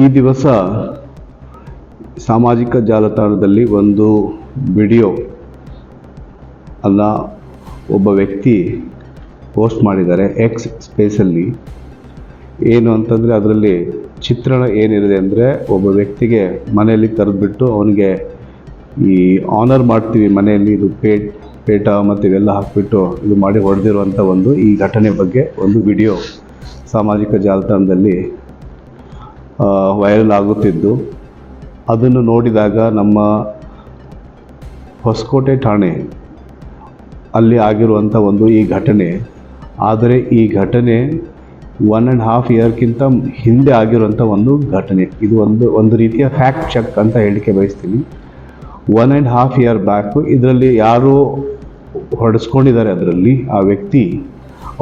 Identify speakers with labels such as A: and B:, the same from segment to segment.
A: ಈ ದಿವಸ ಸಾಮಾಜಿಕ ಜಾಲತಾಣದಲ್ಲಿ ಒಂದು ವಿಡಿಯೋ ಅಲ್ಲ, ಒಬ್ಬ ವ್ಯಕ್ತಿ ಪೋಸ್ಟ್ ಮಾಡಿದ್ದಾರೆ ಎಕ್ಸ್ ಸ್ಪೇಸಲ್ಲಿ ಏನು ಅಂತಂದರೆ ಅದರಲ್ಲಿ ಚಿತ್ರಣ ಏನಿದೆ ಅಂದರೆ ಒಬ್ಬ ವ್ಯಕ್ತಿಗೆ ಮನೆಯಲ್ಲಿ ಕರೆದುಬಿಟ್ಟು ಅವನಿಗೆ ಈ ಆನರ್ ಮಾಡ್ತೀವಿ ಮನೆಯಲ್ಲಿ, ಇದು ಪೇಟ್, ಪೇಟ ಮತ್ತು ಇವೆಲ್ಲ ಹಾಕಿಬಿಟ್ಟು ಇದು ಮಾಡಿ ಹೊಡೆದಿರುವಂಥ ಒಂದು ಈ ಘಟನೆ ಬಗ್ಗೆ ಒಂದು ವಿಡಿಯೋ ಸಾಮಾಜಿಕ ಜಾಲತಾಣದಲ್ಲಿ ವೈರಲ್ ಆಗುತ್ತಿದ್ದು. ಅದನ್ನು ನೋಡಿದಾಗ ನಮ್ಮ ಹೊಸಕೋಟೆ ಠಾಣೆ ಅಲ್ಲಿ ಆಗಿರುವಂಥ ಒಂದು ಈ ಘಟನೆ, ಆದರೆ ಈ ಘಟನೆ ಒನ್ ಆ್ಯಂಡ್ ಹಾಫ್ ಇಯರ್ಗಿಂತ ಹಿಂದೆ ಆಗಿರುವಂಥ ಒಂದು ಘಟನೆ. ಇದು ಒಂದು ಒಂದು ರೀತಿಯ ಫ್ಯಾಕ್ಟ್ ಚೆಕ್ ಅಂತ ಹೇಳಿಕೆ ಬಯಸ್ತೀನಿ. One and half year back ಇದರಲ್ಲಿ ಯಾರು ಹೊಡೆಸ್ಕೊಂಡಿದ್ದಾರೆ ಅದರಲ್ಲಿ ಆ ವ್ಯಕ್ತಿ.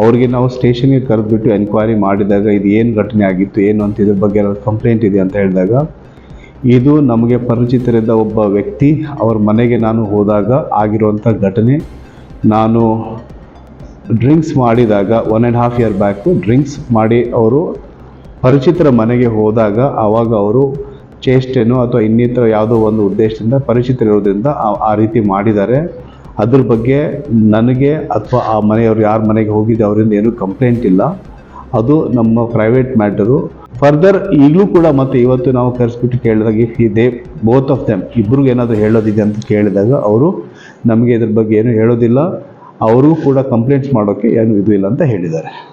A: ಅವ್ರಿಗೆ ನಾವು ಸ್ಟೇಷನ್ಗೆ ಕರೆದ್ಬಿಟ್ಟು ಎನ್ಕ್ವೈರಿ ಮಾಡಿದಾಗ ಇದು ಏನು ಘಟನೆ ಆಗಿತ್ತು, ಏನು ಅಂತ ಇದ್ರ ಬಗ್ಗೆ ಏನಾದ್ರು ಕಂಪ್ಲೇಂಟ್ ಇದೆ ಅಂತ ಹೇಳಿದಾಗ, ಇದು ನಮಗೆ ಪರಿಚಿತರಿದ್ದ ಒಬ್ಬ ವ್ಯಕ್ತಿ, ಅವ್ರ ಮನೆಗೆ ನಾನು ಹೋದಾಗ ಆಗಿರುವಂಥ ಘಟನೆ. ನಾನು ಡ್ರಿಂಕ್ಸ್ ಮಾಡಿದಾಗ one and half year back drinks ಮಾಡಿ ಅವರು ಪರಿಚಿತರ ಮನೆಗೆ ಹೋದಾಗ ಆವಾಗ ಅವರು ಚೇಷ್ಟೆನೋ ಅಥವಾ ಇನ್ನಿತರ ಯಾವುದೋ ಒಂದು ಉದ್ದೇಶದಿಂದ ಪರಿಚಿತರಿರೋದ್ರಿಂದ ಆ ರೀತಿ ಮಾಡಿದ್ದಾರೆ. ಅದ್ರ ಬಗ್ಗೆ ನನಗೆ ಅಥವಾ ಆ ಮನೆಯವರು ಯಾರ ಮನೆಗೆ ಹೋಗಿದ್ದೆ ಅವರಿಂದ ಏನೂ ಕಂಪ್ಲೇಂಟ್ ಇಲ್ಲ. ಅದು ನಮ್ಮ ಪ್ರೈವೇಟ್ ಮ್ಯಾಟರು ಫರ್ದರ್ ಈಗಲೂ ಕೂಡ ಮತ್ತೆ ಇವತ್ತು ನಾವು ಕರೆಸ್ಬಿಟ್ಟು ಕೇಳಿದಾಗ if they both of them ಇಬ್ರಿಗೂ ಏನಾದರೂ ಹೇಳೋದಿದೆ ಅಂತ ಕೇಳಿದಾಗ ಅವರು ನಮಗೆ ಇದ್ರ ಬಗ್ಗೆ ಏನೂ ಹೇಳೋದಿಲ್ಲ. ಅವರು ಕೂಡ ಕಂಪ್ಲೇಂಟ್ಸ್ ಮಾಡೋಕ್ಕೆ ಏನು ಇದು ಇಲ್ಲ ಅಂತ ಹೇಳಿದ್ದಾರೆ.